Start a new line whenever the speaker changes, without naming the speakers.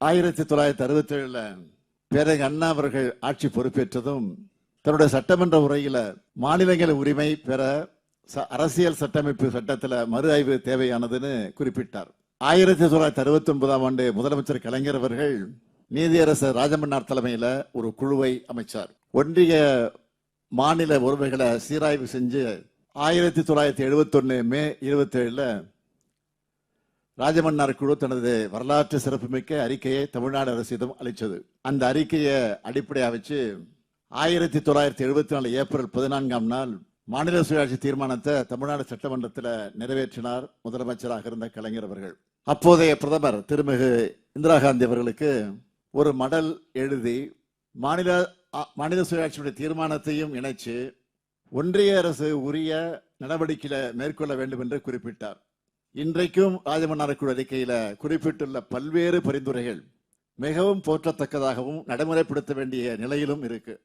ஆயிரத்தி தொள்ளாயிரத்தி அறுபத்தி ஏழுல பேரறிஞர் அண்ணா அவர்கள் ஆட்சி பொறுப்பேற்றதும் தன்னுடைய சட்டமன்ற உரையில மாநிலங்கள் உரிமை பெற ச- அரசியல் சட்டமைப்பு சட்டத்தில் மறு ஆய்வு தேவையானதுன்னு குறிப்பிட்டார். ஆயிரத்தி தொள்ளாயிரத்தி அறுபத்தி ஒன்பதாம் ஆண்டு முதலமைச்சர் கலைஞர் அவர்கள் நீதியரசர் ராஜமன்னார் தலைமையில ஒரு குழுவை அமைச்சார். ஒன்றிய மாநில உறவுகளை சீராய்வு செஞ்சு ஆயிரத்தி தொள்ளாயிரத்தி எழுபத்தொன்னு மே இருபத்தி ஏழுல ராஜமன்னார் குழு தனது வரலாற்று சிறப்புமிக்க அறிக்கையை தமிழ்நாடு அரசிடம் அளித்தது. அந்த அறிக்கையை அடிப்படையாக வச்சு ஆயிரத்தி தொள்ளாயிரத்தி எழுபத்தி நாலு ஏப்ரல் பதினான்காம் நாள் மாநில சுயாட்சி தீர்மானத்தை தமிழ்நாடு சட்டமன்றத்தில் நிறைவேற்றினார் முதலமைச்சராக இருந்த கலைஞர் அவர்கள். அப்போதைய பிரதமர் திருமிகு இந்திரா காந்தி அவர்களுக்கு ஒரு மடல் எழுதி மாநில மாநில சுயாட்சியுடைய தீர்மானத்தையும் இணைச்சு ஒன்றிய அரசு உரிய நடவடிக்கையில மேற்கொள்ள வேண்டும் என்று குறிப்பிட்டார். இன்றைக்கும் ராஜமன்னார் குழு அறிக்கையில குறிப்பிட்டுள்ள பல்வேறு பரிந்துரைகள் மிகவும் போற்றத்தக்கதாகவும் நடைமுறைப்படுத்த வேண்டிய நிலையிலும் இருக்குது